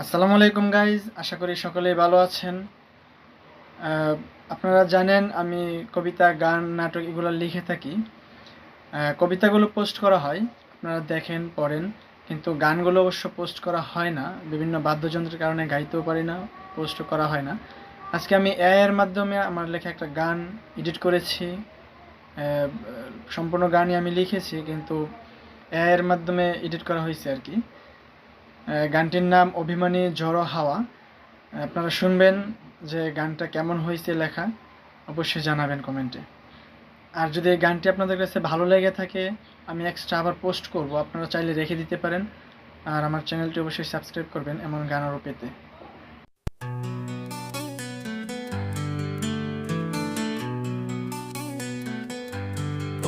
আসসালামু আলাইকুম গাইজ আশা করি সকলেই ভালো আছেন। আপনারা জানেন, আমি কবিতা, গান, নাটক এগুলো লিখে থাকি। কবিতাগুলো পোস্ট করা হয়, আপনারা দেখেন, পড়েন। কিন্তু গানগুলো অবশ্য পোস্ট করা হয় না। বিভিন্ন বাদ্যযন্ত্রের কারণে গাইতেও পারি না পোস্ট করা হয় না। আজকে আমি এআই এর মাধ্যমে আমার লেখা একটা গান এডিট করেছি। সম্পূর্ণ গানই আমি লিখেছি, কিন্তু এআই এর মাধ্যমে এডিট করা হয়েছে আর কি। গানটির নাম অভিমানী ঝড়ো হাওয়া। আপনারা শুনবেন যে গানটা কেমন হয়েছে লেখা। অবশ্যই জানাবেন কমেন্টে। আর যদি এই গানটি আপনাদের কাছে ভালো লেগে থাকে, আমি এক্সট্রা আবার পোস্ট করব। আপনারা চাইলে রেখে দিতে পারেন। আর আমার চ্যানেলটি অবশ্যই সাবস্ক্রাইব করবেন এমন গান আরও পেতে।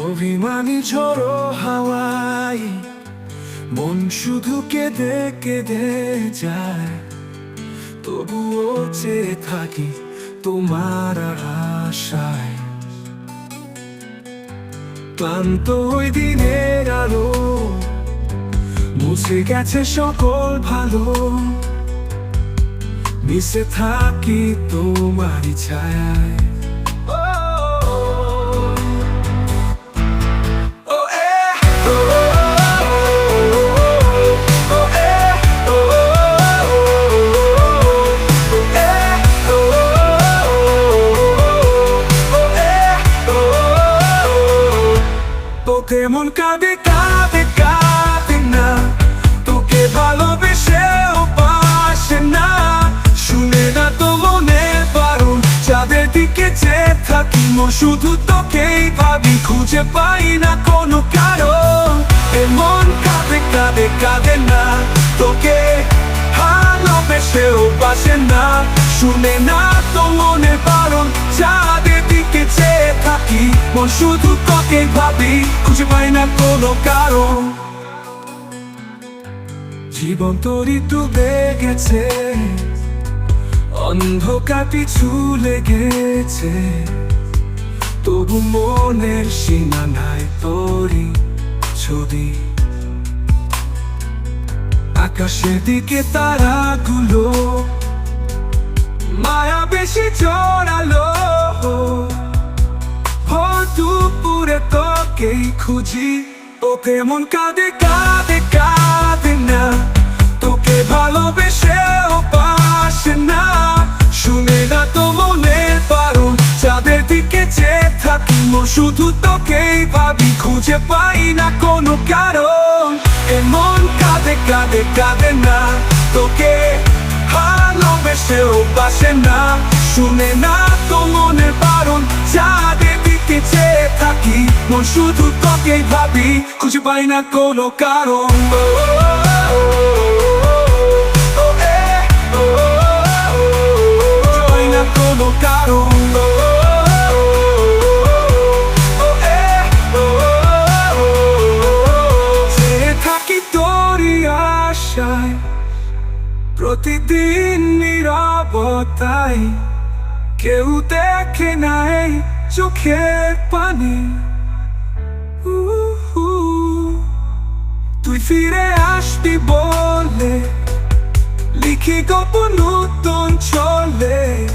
অভিমানী ঝড়ো হাওয়াই মন শুধু কেঁদে কেঁদে যায়। তবুও চেয়ে থাকি তোমার আশায়। ক্লান্ত ওই দিনের আলো, মুছে গেছে সকল ভালো। মিশে থাকি তোমারই ছায়ায়। মন কাঁদে কাঁদে কাঁদে না। তোকে ভালোবেসেও পাশে না। শুনে না তো যাদের দিকে যে থাকি শুধু তোকেই ভাবি। খুঁজে পাই না কোনো কারণ। এমন কাঁদে কাঁদে কাঁদে না। তোকে ভালোবেসেও পাশে না। শুনে না তো মনে পারুন যাদের দিকে চেয়ে থাকি মন, শুধু তোকে ভাবি খুঁজে পাই না কোনো কারণ। জীবন তরি ডুবে গেছে অন্ধকার পিছু লেগেছে। তবু মনের সীমানায় তোরি ছবি। আকাশের দিকে তারাগুলো তোকেই খুঁজি। মন কাঁদে কাঁদে কাঁদে না। তোকে ভালোবেসেও পাশে না। শুনে না তো মনে পারো যাদের দিকে থাকি শুধু তোকেই ভাবি, খুঁজে পাই না কোনো কারণ। এমন কাঁদে কাঁদে কাঁদে না। তোকে ভালোবেসেও পাশে না। শুনে না তো মনে পারণ থাকি মন শুধু তোকেই ভাবি, খুঁজে পাই না কোনো কারণ। কোনো কারণ। থাকি তোরই আশায়, প্রতিদিন নিরবতাই কেউ দেখে নাই চোখের পানি। তুই ফিরে আসবি বলে। লিখি গল্প নতুন চলে।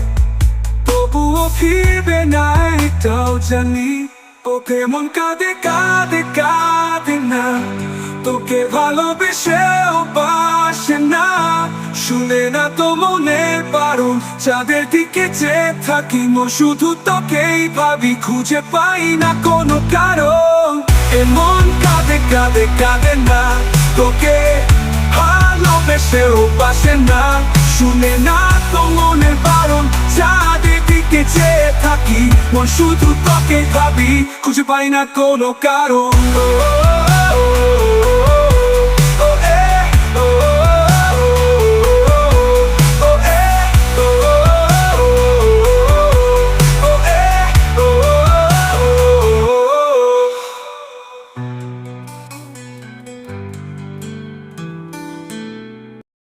তবুও ফিরবে না এটাও জানি। তোকে মন কাঁদে কাঁদে কাঁদে না। তোকে ভালোবেসেও পাশে না। শুনে না তো মনে পারুন যাদের দিকে যে থাকি মো শুধু তোকেই ভাবি, খুঁজে পাই না কোনো কারণ। কাঁদে না, তোকে ভালোবেসেও পাশে না। শুনে না তো মনে পারুন যাদের দিকে যে থাকি। মন শুধু তোকে ভাবি, খুঁজে পাই না কোনো কারণ।